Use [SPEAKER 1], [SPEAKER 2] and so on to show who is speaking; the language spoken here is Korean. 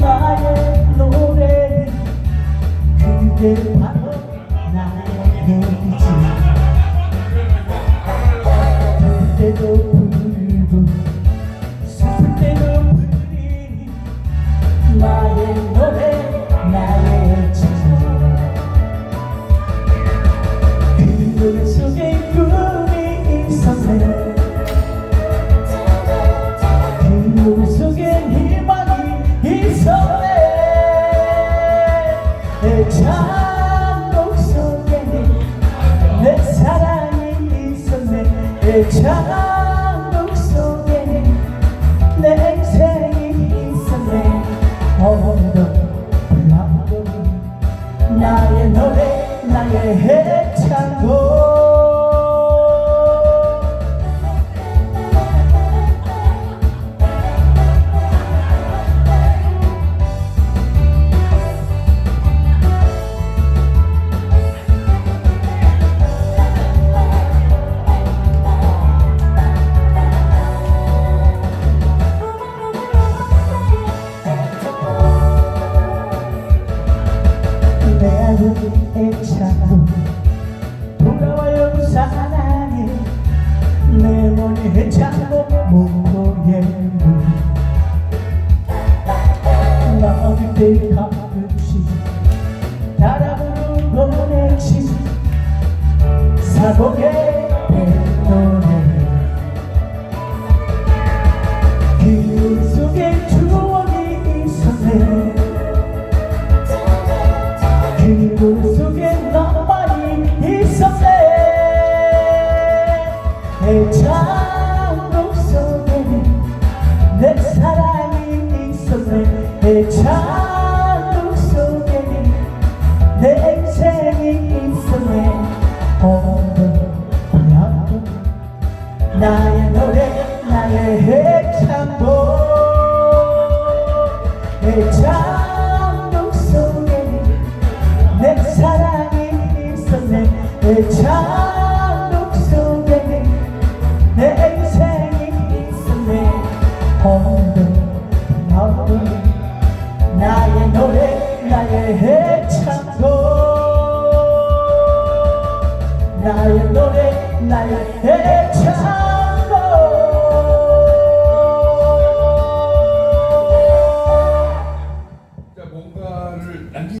[SPEAKER 1] 나의 노래 그게 바로 나의 노래지 그때도 내 창곡 속에는 내 인생이 있었네. 오늘도 불러도 나의 노래 나의 해 사복의 노래 그 속에 추억이 있었네. 그 속에 나만이 있었네. 내 창곡 속에는 내 사랑이 있었네. 내 창곡 속에는 내 인생이 있었네 나의 노래 나의 해창곡. 내 창곡 속에는 내 사랑이 있었네. 내 창곡 속에는 내 인생이 있었네. 오늘도 나도 나의 노래 나의 해창곡. 나의 노래 나의 해창곡